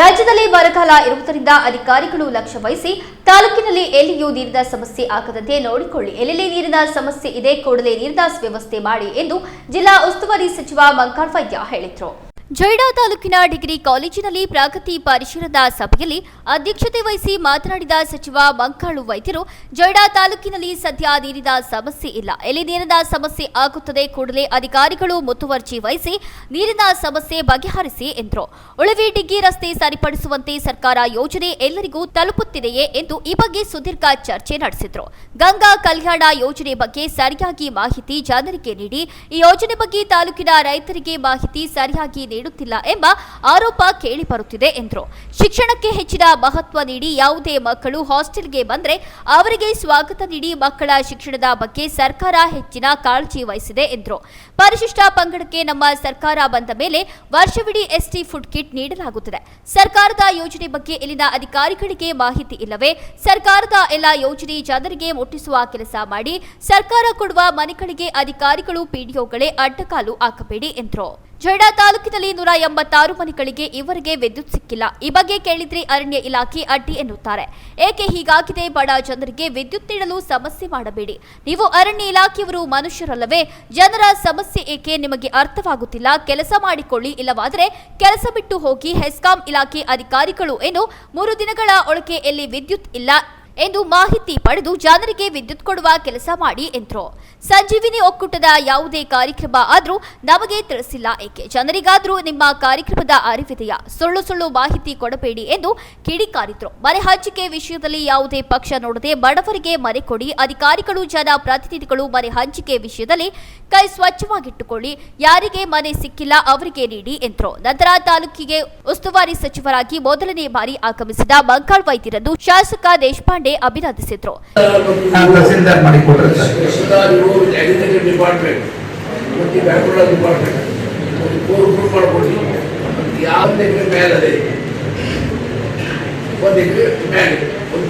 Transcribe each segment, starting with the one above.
ರಾಜ್ಯದಲ್ಲಿ ಬರಗಾಲ ಇರುವುದರಿಂದ ಅಧಿಕಾರಿಗಳು ಲಕ್ಷ್ಯ ವಹಿಸಿ ತಾಲೂಕಿನಲ್ಲಿ ಎಲ್ಲಿಯೂ ನೀರಿನ ಸಮಸ್ಯೆ ಆಗದಂತೆ ನೋಡಿಕೊಳ್ಳಿ. ಎಲ್ಲೆಲ್ಲಿ ನೀರಿನ ಸಮಸ್ಯೆ ಇದೆ ಕೂಡಲೇ ನೀರಿನ ವ್ಯವಸ್ಥೆ ಮಾಡಿ ಎಂದು ಜಿಲ್ಲಾ ಉಸ್ತುವಾರಿ ಸಚಿವ ಮಂಕಾರ್ವಯ್ಯ ಹೇಳಿದರು. ಜೊಯ್ಡಾ ತಾಲೂಕಿನ ಡಿಗ್ರಿ ಕಾಲೇಜಿನಲ್ಲಿ ಪ್ರಗತಿ ಪರಿಶೀಲನಾ ಸಭೆಯಲ್ಲಿ ಅಧ್ಯಕ್ಷತೆ ವಹಿಸಿ ಮಾತನಾಡಿದ ಸಚಿವ ಮಂಕಾಳು ವೈದ್ಯರು, ಜೈಡಾ ತಾಲೂಕಿನಲ್ಲಿ ಸದ್ಯ ನೀರಿನ ಸಮಸ್ಯೆ ಇಲ್ಲ. ಎಲ್ಲಿ ನೀರಿನ ಸಮಸ್ಯೆ ಆಗುತ್ತದೆ ಕೂಡಲೇ ಅಧಿಕಾರಿಗಳು ಮುತುವರ್ಜಿ ವಹಿಸಿ ನೀರಿನ ಸಮಸ್ಯೆ ಬಗೆಹರಿಸಿ ಎಂದರು. ಉಳವಿ ಡಿಗ್ಗಿ ರಸ್ತೆ ಸರಿಪಡಿಸುವಂತೆ ಸರ್ಕಾರ ಯೋಜನೆ ಎಲ್ಲರಿಗೂ ತಲುಪುತ್ತಿದೆಯೇ ಎಂದು ಈ ಬಗ್ಗೆ ಸುದೀರ್ಘ ಚರ್ಚೆ ನಡೆಸಿದರು. ಗಂಗಾ ಕಲ್ಯಾಣ ಯೋಜನೆ ಬಗ್ಗೆ ಸರಿಯಾಗಿ ಮಾಹಿತಿ ಜನರಿಗೆ ನೀಡಿ, ಈ ಯೋಜನೆ ಬಗ್ಗೆ ತಾಲೂಕಿನ ರೈತರಿಗೆ ಮಾಹಿತಿ ಸರಿಯಾಗಿ ನೀಡುತ್ತಿಲ್ಲ ಎಂಬ ಆರೋಪ ಕೇಳಿಬರುತ್ತಿದೆ ಎಂದರು. ಶಿಕ್ಷಣಕ್ಕೆ ಹೆಚ್ಚಿನ ಮಹತ್ವ ನೀಡಿ ಯಾವುದೇ ಮಕ್ಕಳು ಹಾಸ್ಟೆಲ್ಗೆ ಬಂದರೆ ಅವರಿಗೆ ಸ್ವಾಗತ ನೀಡಿ ಮಕ್ಕಳ ಶಿಕ್ಷಣದ ಬಗ್ಗೆ ಸರ್ಕಾರ ಹೆಚ್ಚಿನ ಕಾಳಜಿ ವಹಿಸಿದೆ ಎಂದರು. ಪರಿಶಿಷ್ಟ ಪಂಗಡಕ್ಕೆ ನಮ್ಮ ಸರ್ಕಾರ ಬಂದ ಮೇಲೆ ವರ್ಷವಿಡೀ ಎಸ್ಟಿ ಫುಡ್ ಕಿಟ್ ನೀಡಲಾಗುತ್ತದೆ. ಸರ್ಕಾರದ ಯೋಜನೆ ಬಗ್ಗೆ ಇಲ್ಲಿನ ಅಧಿಕಾರಿಗಳಿಗೆ ಮಾಹಿತಿ ಇಲ್ಲವೇ ಸರ್ಕಾರದ ಎಲ್ಲ ಯೋಜನೆ ಜನರಿಗೆ ಮುಟ್ಟಿಸುವ ಕೆಲಸ ಮಾಡಿ ಸರ್ಕಾರ ಕೊಡುವ ಮನೆಗಳಿಗೆ ಅಧಿಕಾರಿಗಳು ಪಿಡಿಒಗಳೇ ಅಡ್ಡಕಾಲು ಹಾಕಬೇಡಿ ಎಂದರು. ಜೊಯ್ಡಾ ತಾಲೂಕಿನಲ್ಲಿ ನೂರ ಎಂಬತ್ತಾರು ಮನೆಗಳಿಗೆ ಇವರಿಗೆ ವಿದ್ಯುತ್ ಸಿಕ್ಕಿಲ್ಲ. ಈ ಬಗ್ಗೆ ಕೇಳಿದ್ರೆ ಅರಣ್ಯ ಇಲಾಖೆ ಅಡ್ಡಿ ಎನ್ನುತ್ತಾರೆ. ಏಕೆ ಹೀಗಾಗಿದೆ? ಬಡ ಜನರಿಗೆ ವಿದ್ಯುತ್ ನೀಡಲು ಸಮಸ್ಯೆ ಮಾಡಬೇಡಿ. ನೀವು ಅರಣ್ಯ ಇಲಾಖೆಯವರು ಮನುಷ್ಯರಲ್ಲವೇ? ಜನರ ಸಮಸ್ಯೆ ಏಕೆ ನಿಮಗೆ ಅರ್ಥವಾಗುತ್ತಿಲ್ಲ? ಕೆಲಸ ಮಾಡಿಕೊಳ್ಳಿ. ಇಲ್ಲವಾದರೆ ಕೆಲಸ ಬಿಟ್ಟು ಹೋಗಿ ಹೆಸ್ಕಾಂ ಇಲಾಖೆ ಅಧಿಕಾರಿಗಳು ಏನು? ಮೂರು ದಿನಗಳ ಒಳಗೆ ಎಲ್ಲಿ ವಿದ್ಯುತ್ ಇಲ್ಲ? ಎಂದು ಮಾಹಿತಿ ಪಡೆದು ಜನರಿಗೆ ವಿದ್ಯುತ್ ಕೊಡುವ ಕೆಲಸ ಮಾಡಿ ಎಂದರು. ಸಂಜೀವಿನಿ ಒಕ್ಕೂಟದ ಯಾವುದೇ ಕಾರ್ಯಕ್ರಮ ಆದರೂ ನಮಗೆ ತಿಳಿಸಿಲ್ಲ. ಏಕೆ? ಜನರಿಗಾದರೂ ನಿಮ್ಮ ಕಾರ್ಯಕ್ರಮದ ಅರಿವಿದೆಯಾ? ಸುಳ್ಳು ಸುಳ್ಳು ಮಾಹಿತಿ ಕೊಡಬೇಡಿ ಎಂದು ಕಿಡಿಕಾರಿದ್ರು. ಮನೆ ಹಂಚಿಕೆ ವಿಷಯದಲ್ಲಿ ಯಾವುದೇ ಪಕ್ಷ ನೋಡದೆ ಬಡವರಿಗೆ ಮನೆ ಕೊಡಿ, ಅಧಿಕಾರಿಗಳು, ಜನ ಪ್ರತಿನಿಧಿಗಳು ಮನೆ ಹಂಚಿಕೆ ವಿಷಯದಲ್ಲಿ ಕೈ ಸ್ವಚ್ಛವಾಗಿಟ್ಟುಕೊಳ್ಳಿ. ಯಾರಿಗೆ ಮನೆ ಸಿಕ್ಕಿಲ್ಲ ಅವರಿಗೆ ನೀಡಿ ಎಂದರು. ನಂತರ ತಾಲೂಕಿಗೆ ಉಸ್ತುವಾರಿ ಸಚಿವರಾಗಿ ಮೊದಲನೇ ಬಾರಿ ಆಗಮಿಸಿದ ಮಂಕಾಳ್ ವೈದ್ಯರನ್ನು ಶಾಸಕ ದೇಶಪಾಂಡೆ ಅಭಿನಂದಿಸಿದ್ರು.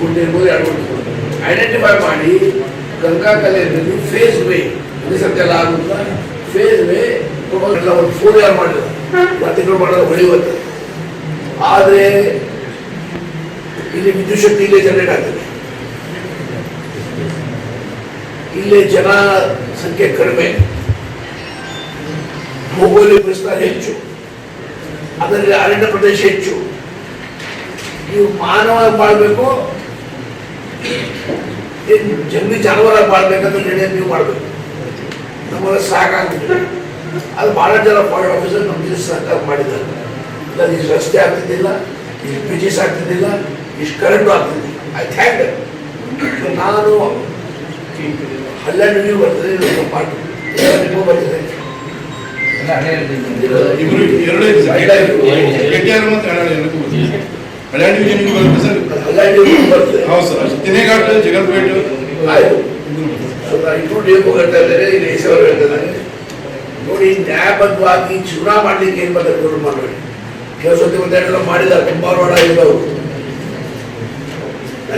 ಗುಂಟೆ ಇರ್ಬೋದು ಐಡೆಂಟಿಫೈ ಮಾಡಿ ಗಂಗಾ ಕಲೆಯಲ್ಲಿ ಫೇಸ್ ವೇ ಎಲ್ಲ ಆಗುತ್ತಾ? ಫೇಸ್ ವೇ ಎಲ್ಲ ಒಂದು ಫೋರ್ ಇಯರ್ ಮಾಡಿದ್ರು ಪ್ರತಿಗಳು ಮಾಡೋದು ಹೊಳೆಯುತ್ತೆ ಆದರೆ ಇಲ್ಲಿ ವಿದ್ಯುತ್ ಶಕ್ತಿ ಇಲ್ಲೇ ಜನರೇಟ್ ಆಗ್ತದೆ. ಇಲ್ಲಿ ಜನ ಸಂಖ್ಯೆ ಕಡಿಮೆ. ಭೌಗೋಳಿಕ ವಿಸ್ತಾರ ಹೆಚ್ಚು. ಅದರಲ್ಲಿ ಅರಣ್ಯ ಪ್ರದೇಶ ಹೆಚ್ಚು. ನೀವು ಮಾನವ ಏನ್ ಜಂಗಲಿ ಜಾನುವಾರ ಬಾಳ್ಬೇಕಂತ ನಿರ್ಣಯ ನೀವು ಮಾಡಬೇಕು ನಮಗೆ ಸಾಕಾಗುತ್ತೆ ಅದು ಭಾಳ ಜನ ಫಾರೆಸ್ಟ್ ಆಫೀಸರ್ ನಮ್ಮ ಜೊತೆ ಸರ್ಕಾರ ಮಾಡಿದ್ದಾರೆ. ಇಲ್ಲ ಇಷ್ಟು ರಸ್ತೆ ಆಗ್ತಿದ್ದಿಲ್ಲ ಇಷ್ಟು ಬ್ರಿಡ್ಜಸ್ ಆಗ್ತಿದ್ದಿಲ್ಲ ಇಷ್ಟು ಕರೆಂಟು ಆಗ್ತಿದ್ದಿಲ್ಲ. ಐ ಥ್ಯಾಂಕ್ ನಾನು ಹನ್ನೆರಡು ನೀವು ಬರ್ತದೆ ಇದು ಪಾಠ ನಿಮಗೂ ಬರ್ತದೆ ಎರಡು ಸರ್ ಕೆಟಿಆರ್ ಮತ್ತು ಹಳ್ಯಾಡಿ ಎರಡಕ್ಕೂ ಬರ್ತದೆ ಹಳ್ಯಾಡಿ ವಿಜಯನಿಗೆ ಬರುತ್ತೆ ಸರ್? ಹನ್ನೆರಡು ನೀವು ಬರ್ತದೆ ಹೌದು ಸರ್ ತಿನೇಘಾಟ್ ಜಗಲ್ಪೇಟ್ ಆಯ್ತು. ಸೊ ನಾನು ಇಬ್ಬರು ಡಿಎಫ್ ಹೇಳ್ತಾ ಇದ್ದಾರೆ ಇಲ್ಲಿ ಎಸ್ ಅವರು ನೋಡಿ ನ್ಯಾಯಬದ್ಧವಾಗಿ ಚುನಾವಣೆ ಮಾಡ್ಲಿಕ್ಕೆ ಏನು ಬರ್ತಾರೆ ಗೌರವ ಮಾಡಬೇಡಿ ಕೆಲವು ಸತಿ ಒಂದೆರಡೆಲ್ಲ ಮಾಡಿದ್ದಾರೆ ತುಂಬ ರೋಡ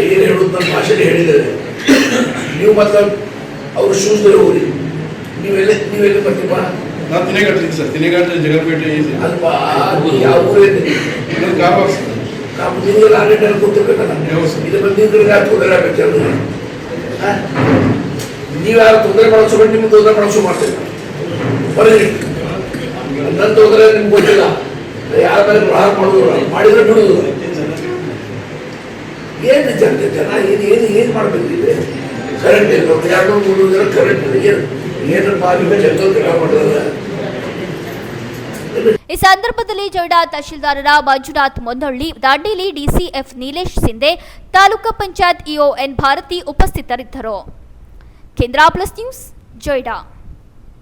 ಏನು ಹೇಳುದು ನನ್ನ ಭಾಷೆಯಲ್ಲಿ ಹೇಳಿದ್ದಾರೆ. ನೀವು ಮತ್ತೆ ಅವ್ರ ಶೂಸ್ದಲ್ಲಿ ಹೋಗ್ರಿ. ನೀವೆಲ್ಲ ನೀವೆಲ್ಲ ಬರ್ತೀಪ ನಾನು ಇದೆ ಸರ್ ತಿನೇಘಾಟ್ ಜಗಪೇಟೆ ಅಲ್ವಾ? ಯಾವ ಕಾರ್ವಾರ್ ಸರ್. ನಾವು ನಿಮಗೆಲ್ಲ ಹೌದು ಸರ್. ಇದು ಬಂದು ನಿಮ್ಗೆ ಯಾರು ತೊಂದರೆ ಆಗಬೇಕು ಎಲ್ಲರೂ ನೀವು ಯಾರು ತೊಂದರೆ ಮಾಡೋ ಸುಮ್ಮನೆ ನಿಮ್ಗೆ ತೊಂದರೆ ಮಾಡೋ ಮಾಡ್ತೀವಿ. ನನ್ನ ತೊಂದರೆ ನಿಮ್ಗೆ ಗೊತ್ತಿಲ್ಲ. ಯಾರ ಮೇಲೆ ಪ್ರಹಾರ ಮಾಡೋದು ಮಾಡಿದ್ರೆ ಬಿಡುದು ಏನು ಜನ ಜನ ಏನು ಏನು ಏನು ಮಾಡ್ಬೇಕು ಇದೆ ಕರೆಂಟ್ ಇಲ್ಲ ಎರಡು ಕರೆಂಟ್ ಇಲ್ಲ ಏನು ಏನು ಬಾವಿ ಚಂದ್ರ ಈ ಸಂದರ್ಭದಲ್ಲಿ Joida ತಹಶೀಲ್ದಾರರ Manjunath Monnalli, Dandeli DCF Nilesh Sindhe, taluk panchayat EO N Bharati ಉಪಸ್ಥಿತರಿದ್ದರು. ಕೇಂದ್ರ ಪ್ಲಸ್ ನ್ಯೂಸ್, ಜೊಯ್ಡಾ.